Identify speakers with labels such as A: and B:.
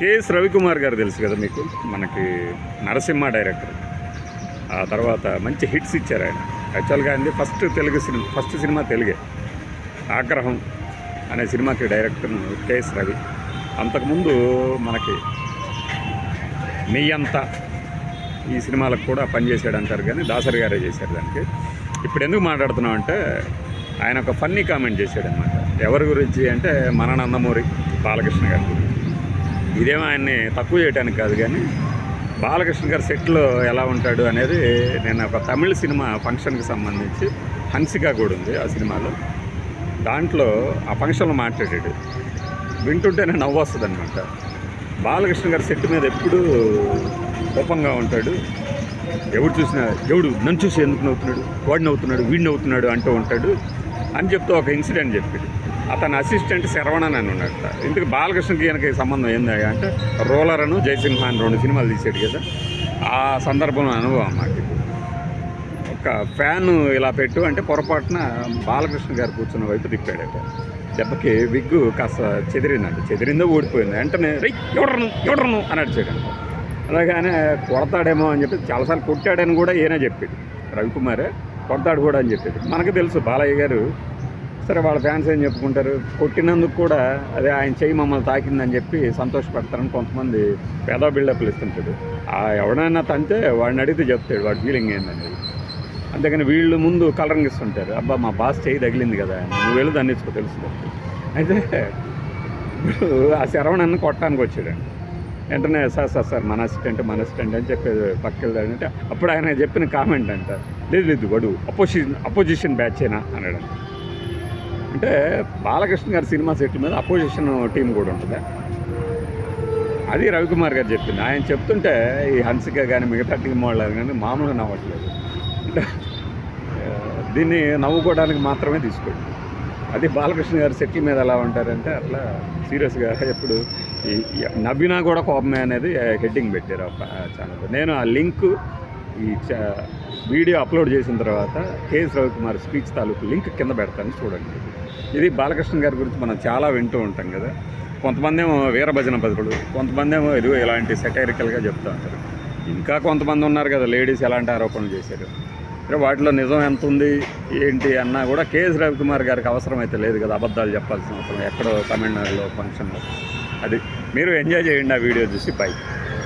A: KS Ravikumar గారు తెలుసు కదా మీకు? మనకి నరసింహ డైరెక్టర్. ఆ తర్వాత మంచి హిట్స్ ఇచ్చారు ఆయన. యాక్చువల్గా ఆయనది first Telugu cinema first cinema తెలుగే. ఆగ్రహం అనే సినిమాకి డైరెక్టర్ కేఎస్ రవి. అంతకుముందు మనకి మీ ఈ సినిమాలకు కూడా పనిచేసాడు అంటారు కానీ దాసరి గారే చేశారు దానికి. ఇప్పుడు ఎందుకు మాట్లాడుతున్నాం అంటే ఆయన ఒక ఫన్నీ కామెంట్ చేశాడనమాట ఎవరి గురించి అంటే మన నందమూరి బాలకృష్ణ గారి గురించి. ఇదేమో ఆయన్ని తక్కువ చేయడానికి కాదు కానీ బాలకృష్ణ గారి సెట్లో ఎలా ఉంటాడు అనేది నేను ఒక తమిళ సినిమా ఫంక్షన్కి సంబంధించి హన్సిక కూడా ఉంది ఆ సినిమాలో. దాంట్లో ఆ ఫంక్షన్లో మాట్లాడాడు. వింటుంటేనే నవ్వు వస్తుంది అనమాట బాలకృష్ణ గారి సెట్ మీద ఎప్పుడూ కోపంగా ఉంటాడు. ఎవడు చూసినా ఎవడు నన్ను చూసి ఎందుకు నవ్వుతున్నాడు? వాడు నవ్వుతున్నాడు వీడు నవ్వుతున్నాడు అంటూ ఉంటాడు అని చెప్తూ ఒక ఇన్సిడెంట్ చెప్పాడు. అతని అసిస్టెంట్ శరవణన్ అని ఉన్నాడు. ఇందుకు బాలకృష్ణకి ఈయనకి సంబంధం ఏంది అంటే రోలర్ అను జయసింహ అని రెండు సినిమాలు తీసాడు కదా. ఆ సందర్భంలో అనుభవం మాకు ఒక ఫ్యాన్ ఇలా పెట్టు అంటే పొరపాటున బాలకృష్ణ గారు కూర్చున్న వైపు తిప్పాడట. దెబ్బకి విగ్గు కాస్త చెదిరిందంట. చెదిరిందో ఊడిపోయింది. వెంటనే రై ఎవడను ఎవడను అని అడిచాడంట అలాగానే కొడతాడేమో అని చెప్పి చాలాసార్లు కొట్టాడని కూడా ఈయన చెప్పాడు. రవికుమారే కొడతాడు కూడా అని చెప్పాడు. మనకు తెలుసు బాలయ్య గారు సరే వాళ్ళ ఫ్యాన్స్ ఏం చెప్పుకుంటారు? కొట్టినందుకు కూడా అదే ఆయన చేయి మమ్మల్ని తాకిందని చెప్పి సంతోషపడతారని కొంతమంది పేద బిల్డప్లు ఇస్తుంటాడు ఆ ఎవడైనా తంతే వాడిని అడిగితే చెప్తాడు వాడి ఫీలింగ్ ఏందనేది. అంతేకాని వీళ్ళు ముందు కలరింగ్ ఇస్తుంటారు. అబ్బా మా బాస్ చేయి తగిలింది కదా నువ్వు వెళ్ళి దాన్ని ఇచ్చుకో తెలుసు అయితే ఆ శరవణన్ని కొట్టడానికి వచ్చాడండి వెంటనే సార్ సార్ సార్ మన అసిస్టెంట్ మన అసిస్టెంట్ అని చెప్పేది పక్కకెళ్తాడంటే అప్పుడు ఆయన చెప్పిన కామెంట్ అంట లేదు లేదు వాడు అపోజిషన్ అపోజిషన్ బ్యాచ్ అయినా అన్నాడు. అంటే బాలకృష్ణ గారి సినిమా సెట్ల మీద అపోజిషన్ టీం కూడా ఉంటుంది? అది రవికుమార్ గారు చెప్పింది. ఆయన చెప్తుంటే ఈ హన్సిక కానీ మిగతా టీం వాళ్ళు కానీ మామూలుగా నవ్వట్లేదు. అంటే దీన్ని నవ్వుకోవడానికి మాత్రమే తీసుకోండి. అది బాలకృష్ణ గారి సెట్ల మీద ఎలా ఉంటారంటే అట్లా సీరియస్గా ఎప్పుడు ఈ నవ్వినా కూడా కోపమే అనేది హెడ్డింగ్ పెట్టారు ఛానల్ నేను ఆ లింక్ ఈ చ- వీడియో అప్లోడ్ చేసిన తర్వాత కేఎస్ రవికుమార్ స్పీచ్ తాలూకు లింక్ కింద పెడతాను చూడండి. ఇది బాలకృష్ణ గారి గురించి మనం చాలా వింటూ ఉంటాం కదా. కొంతమంది ఏమో వీరభజన పదులు కొంతమంది ఏమో ఇదిగో ఇలాంటి సెటైరికల్గా చెప్తూ ఉంటారు. ఇంకా కొంతమంది ఉన్నారు కదా లేడీస్ ఎలాంటి ఆరోపణలు చేశారు. అంటే వాటిలో నిజం ఎంత ఉంది ఏంటి అన్నా కూడా కేఎస్ రవికుమార్ గారికి అవసరం అయితే లేదు కదా అబద్ధాలు చెప్పాల్సిన అవసరం ఎక్కడో తమిళనాడులో ఫంక్షన్లో. అది మీరు ఎంజాయ్ చేయండి ఆ వీడియో చూసి బై.